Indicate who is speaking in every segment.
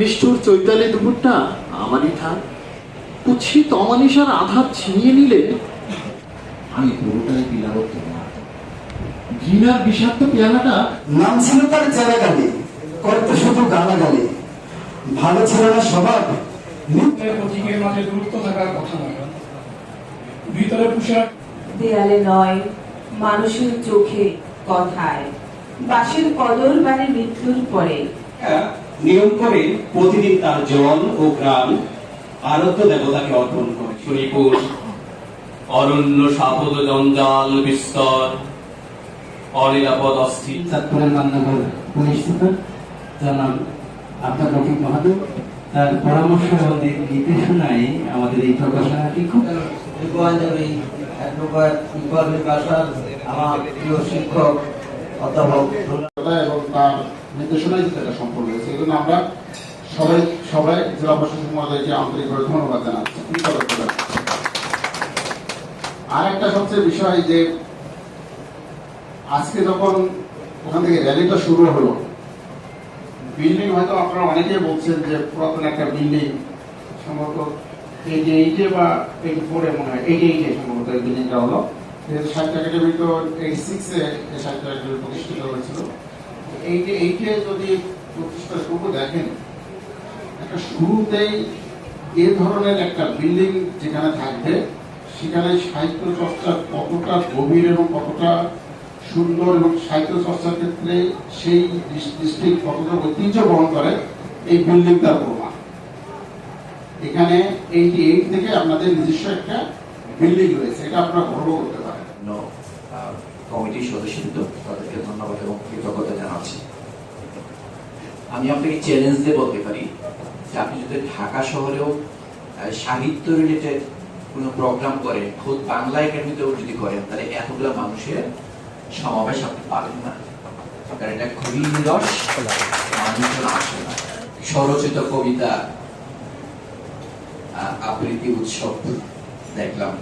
Speaker 1: নিষ্ঠুর চৈতালি দুপুরটা আমারই থাক। কুৎসিত অমানিসার আধার ছিনিয়ে নিলে।
Speaker 2: আমি পুরোটাই বিলাবত তোমার। ঘৃণার বিষাক্ত পেয়ালাটা
Speaker 3: নাম ছিল তার চেরাগালি করতো শুধু গালাগালি। ভালো ছিল না স্বভাব।
Speaker 4: প্রতীকের মাঝে দূরত্ব থাকার কথা নয়। ভিতরে পুষে
Speaker 5: দেয়ালে নয় মানুষের চোখে কথায়। বাসের কদর বাড়ে মৃত্যুর পরে।
Speaker 6: নিয়ম করে প্রতিদিন তার জল ও গ্রাম আরাধ্য দেবতাকে অর্পণ করে।
Speaker 7: শরীপুর অরণ্য সাপদ জঞ্জাল বিস্তর অনিরাপদ অস্থির
Speaker 8: চাঁদপুরের মান্যবর পুলিশ সুপার জানাব আব্দুল রফিক মাহাদুর তার পরামর্শ এবং নি- নির্দেশনায় আমাদের এই প্রকাশনাটি খুব
Speaker 9: আমার প্রিয় শিক্ষক অধ্যাপক
Speaker 2: এবং তার নির্দেশনায় এটা সম্পূর্ণ হয়েছে। এই আমরা সবাই সবাই জেলা প্রশাসক মহোদয়কে আন্তরিকভাবে ধন্যবাদ জানাচ্ছি। আর একটা সবচেয়ে বিষয় যে আজকে যখন ওখান থেকে র্যালিটা শুরু হলো বিল্ডিং হয়তো আপনারা অনেকেই বলছেন যে পুরাতন একটা বিল্ডিং সম্ভবত এইটি এইটে বা এইটি ফোরে মনে হয় এইটি এইটে সম্ভবত এই বিল্ডিংটা হলো। সাহিত্য একাডেমি তো এইটি সিক্সে সাহিত্য একাডেমি প্রতিষ্ঠিত হয়েছিল। এইটে এইটে যদি প্রতিষ্ঠা শুরু দেখেন একটা শুরুতেই এ ধরনের একটা বিল্ডিং যেখানে থাকবে সেখানে সাহিত্য চর্চা কতটা গভীর এবং কতটা সুন্দর এবং সাহিত্য চর্চার ক্ষেত্রে সেই ডিস্ট্রিক্ট কতটা ঐতিহ্য বহন করে এই বিল্ডিং তার প্রমাণ এখানে এইটি এইট থেকে আপনাদের নিজস্ব একটা বিল্ডিং রয়েছে এটা আপনারা গর্ব করতে পারেন।
Speaker 10: আহ, কমিটির সদস্যবৃন্দ তাদেরকে ধন্যবাদ এবং কৃতজ্ঞতা জানাচ্ছি। আমি আপনাকে চ্যালেঞ্জ দিয়ে বলতে পারি যে আপনি যদি ঢাকা শহরেও সাহিত্য রিলেটেড কোনো প্রোগ্রাম করেন, খোদ বাংলা একাডেমিতেও যদি করেন, তাহলে এতগুলো মানুষের সমাবেশ আপনি পাবেন না। কারণ এটা খুবই নিরস, মানুষজন আসে না। স্বরচিত কবিতা আবৃত্তি, উৎসব দেখলাম,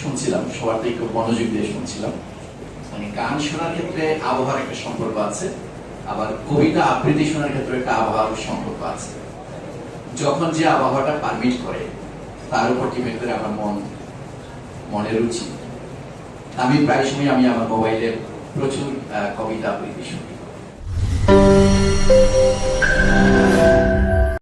Speaker 10: শুনছিলাম, সবার থেকে মনোযোগ দিয়ে শুনছিলাম। মানে গান শোনার ক্ষেত্রে আবহাওয়ার একটা সম্পর্ক আছে, আবার কবিতা আবৃত্তি শোনার ক্ষেত্রে একটা আবহাওয়ার সম্পর্ক আছে। যখন যে আবহাওয়াটা পারমিট করে, তার উপর কি করে আমার মন মনের রুচি। আমি প্রায় সময় আমি আমার মোবাইলে প্রচুর কবিতা আবৃত্তি শুনি।